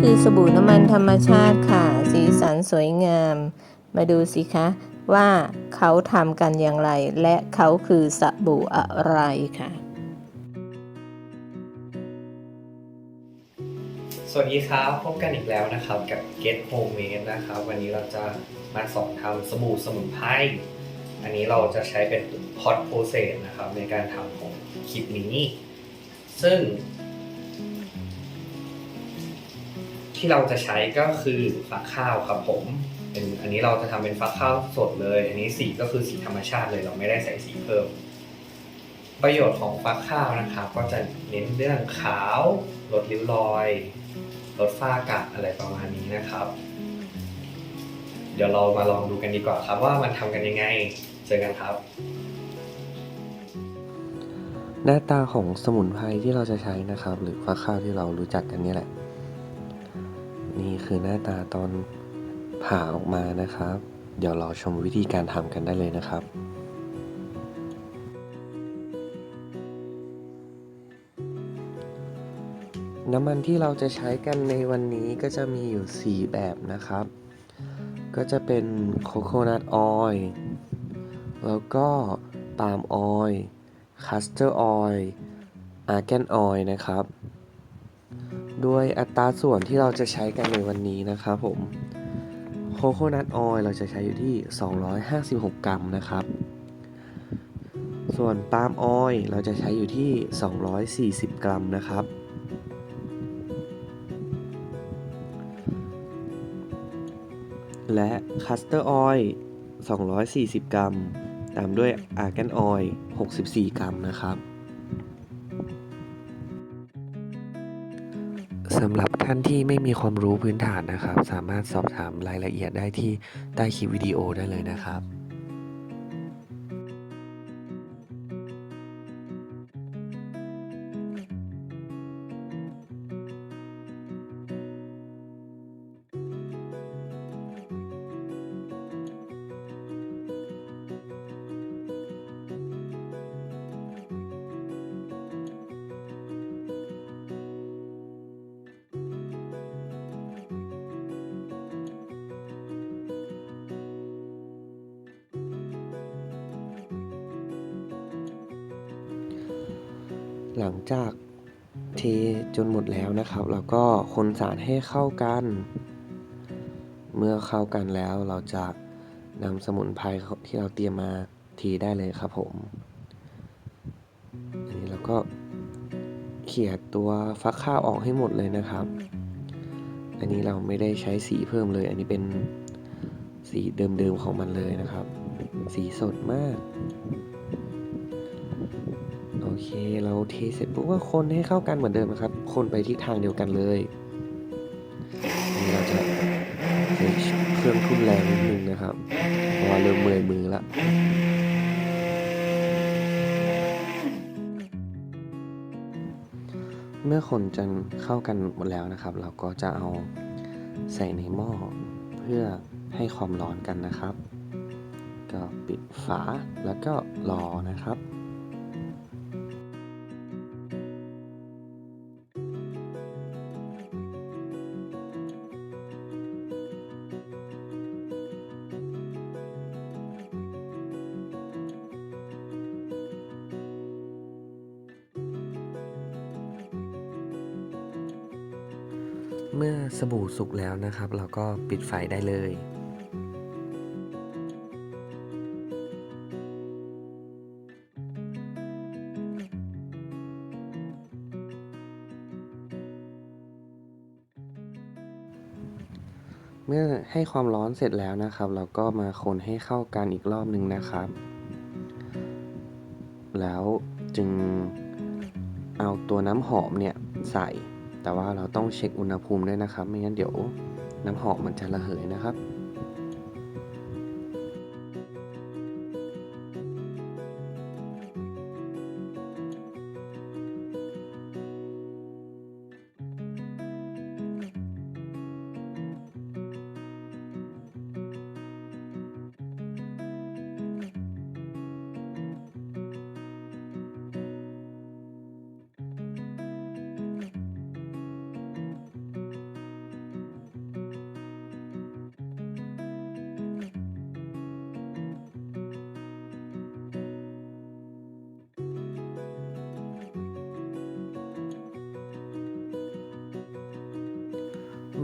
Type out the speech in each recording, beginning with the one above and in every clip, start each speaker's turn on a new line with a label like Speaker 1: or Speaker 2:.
Speaker 1: คือสบู่น้ำมันธรรมชาติค่ะ สีสันสวยงาม มาดูสิคะว่าเขาทำกันอย่างไร และเขาคือสบู่อะไรค่ะ
Speaker 2: สวัสดีครับ พบกันอีกแล้วนะครับกับ Get Homemade นะครับ วันนี้เราจะมาสอนทำสบู่สมุนไพรอันนี้เราจะใช้เป็น hot process นะครับในการทำของคลิปนี้ ซึ่ง ที่เราจะใช้ก็คือฟักข้าวครับผมเป็นอันนี้เราจะทำเป็นฟักข้าวสดเลย อันนี้สีก็คือสีธรรมชาติเลย เราไม่ได้ใส่สีเพิ่ม ประโยชน์ของฟักข้าวนะครับก็จะเน้นเรื่องขาวลดริ้วรอยลดฝ้ากระอะไรประมาณนี้นะครับ เดี๋ยวเรามาลองดูกันดีกว่าครับว่ามันทำกันยังไงเจอกันครับ
Speaker 3: หน้าตาของสมุนไพรที่เราจะใช้นะครับ หรือฟักข้าวที่เรารู้จักกันนี่แหละ นี่คือหน้าตาตอนผ่าออกมานะครับ เดี๋ยวเราชมวิธีการทำกันได้เลยนะครับน้ำมันที่เราจะใช้กันในวันนี้ก็จะมีอยู่ 4 แบบนะครับ ก็จะเป็นโคโคนัทออยล์แล้วก็ปาล์มออยล์คัสเตอร์ออยล์อาร์แกนออยล์นะครับ ด้วยอัตราส่วนที่เราจะใช้กันในวันนี้นะครับผมโคโคนัทออยล์เราจะใช้อยู่ที่ 256 กรัมนะครับ ส่วนปาล์มออยล์เราจะใช้อยู่ที่ 240 กรัมนะครับ และคัสเตอร์ออยล์240 กรัม ตามด้วยอาร์แกนออยล์64 กรัมนะครับ ท่านที่ไม่มีความรู้พื้นฐานนะครับ สามารถสอบถามรายละเอียดได้ที่ใต้คลิปวิดีโอได้เลยนะครับ หลังจากเทจนหมดแล้วนะครับ เราก็คนสารให้เข้ากัน เมื่อเข้ากันแล้วเราจะนำสมุนไพรที่เราเตรียมมาเทได้เลยครับผม อันนี้เราก็เขี่ยตัวฟักข้าวออกให้หมดเลยนะครับ อันนี้เราไม่ได้ใช้สีเพิ่มเลย อันนี้เป็นสีเดิมๆของมันเลยนะครับ สีสดมาก เคเราเทเสร็จปุ๊บก็คนให้เข้ากันเหมือนเดิมนะครับ คนไปทิศทางเดียวกันเลยอันนี้เราจะใช้เครื่องทุ่นแรงนิดนึงนะครับเพราะว่าเริ่มเมื่อยมือละเมื่อคนจนเข้ากันหมดแล้วนะครับ เราก็จะเอาใส่ในหม้อเพื่อให้ความร้อนกันนะครับ ก็ปิดฝาแล้วก็รอนะครับ เมื่อสบู่สุกแล้วนะครับ เราก็ปิดไฟได้เลย เมื่อให้ความร้อนเสร็จแล้วนะครับ เราก็มาคนให้เข้ากันอีกรอบหนึ่งนะครับ แล้วจึงเอาตัวน้ำหอมเนี่ยใส่ แต่ว่าเราต้องเช็คอุณหภูมิด้วยนะครับ ไม่งั้นเดี๋ยวน้ำหอมมันจะระเหยนะครับ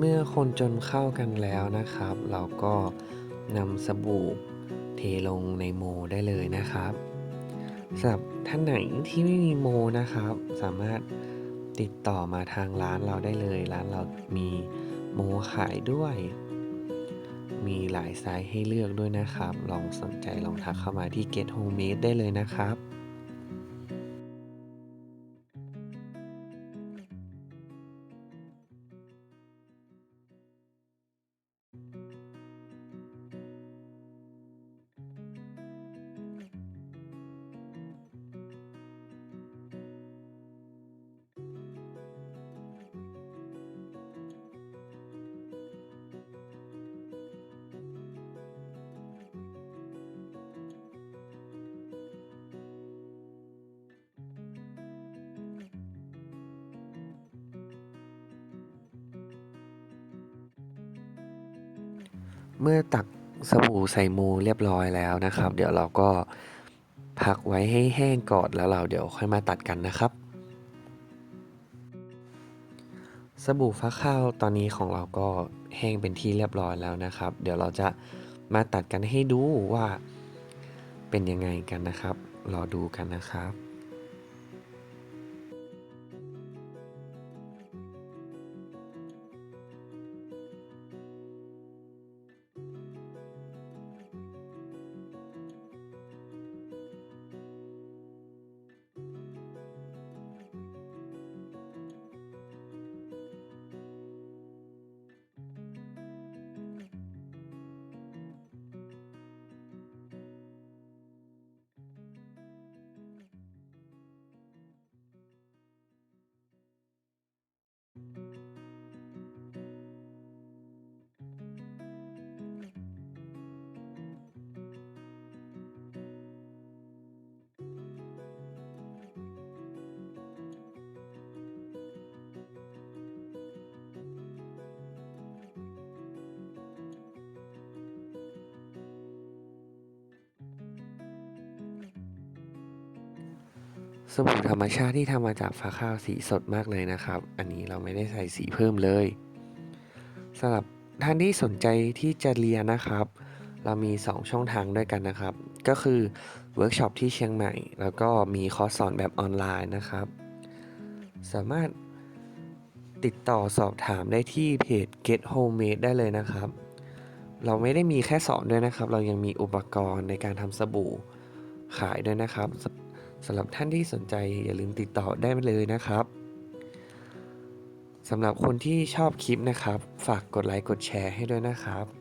Speaker 3: เมื่อคนจนเข้ากันแล้วนะครับ เราก็นำสบู่เทลงในโมได้เลยนะครับสำหรับท่านไหนที่ไม่มีโมนะครับ สามารถติดต่อมาทางร้านเราได้เลย ร้านเรามีโมขายด้วย มีหลายไซส์ให้เลือกด้วยนะครับ ลองสนใจลองทักเข้ามาที่ Get Homemade ได้เลยนะครับ เมื่อตักสบู่ใส่โมเรียบร้อยแล้วนะครับ เดี๋ยวเราก็พักไว้ให้แห้งก่อนแล้วเราเดี๋ยวค่อยมาตัดกันนะครับ สบู่ฟักข้าวตอนนี้ของเราก็แห้งเป็นที่เรียบร้อยแล้วนะครับ เดี๋ยวเราจะมาตัดกันให้ดูว่าเป็นยังไงกันนะครับ รอดูกันนะครับ สบู่ธรรมชาติที่ทำมาจากฟ้าข้าวสีสดมากเลยนะครับ อันนี้เราไม่ได้ใส่สีเพิ่มเลยสำหรับท่านที่สนใจที่จะเรียนนะครับ เรามี 2 ช่องทางด้วยกันนะครับ ก็คือเวิร์กช็อปที่เชียงใหม่ แล้วก็มีคอร์สสอนแบบออนไลน์นะครับ สามารถติดต่อสอบถามได้ที่เพจ Get Homemade ได้เลยนะครับ เราไม่ได้มีแค่สอนด้วยนะครับ เรายังมีอุปกรณ์ในการทำสบู่ขายด้วยนะครับ สำหรับท่านที่สนใจอย่าลืมติดต่อได้เลยนะครับสำหรับคนที่ชอบคลิปนะครับ ฝากกดไลค์กดแชร์ให้ด้วยนะครับ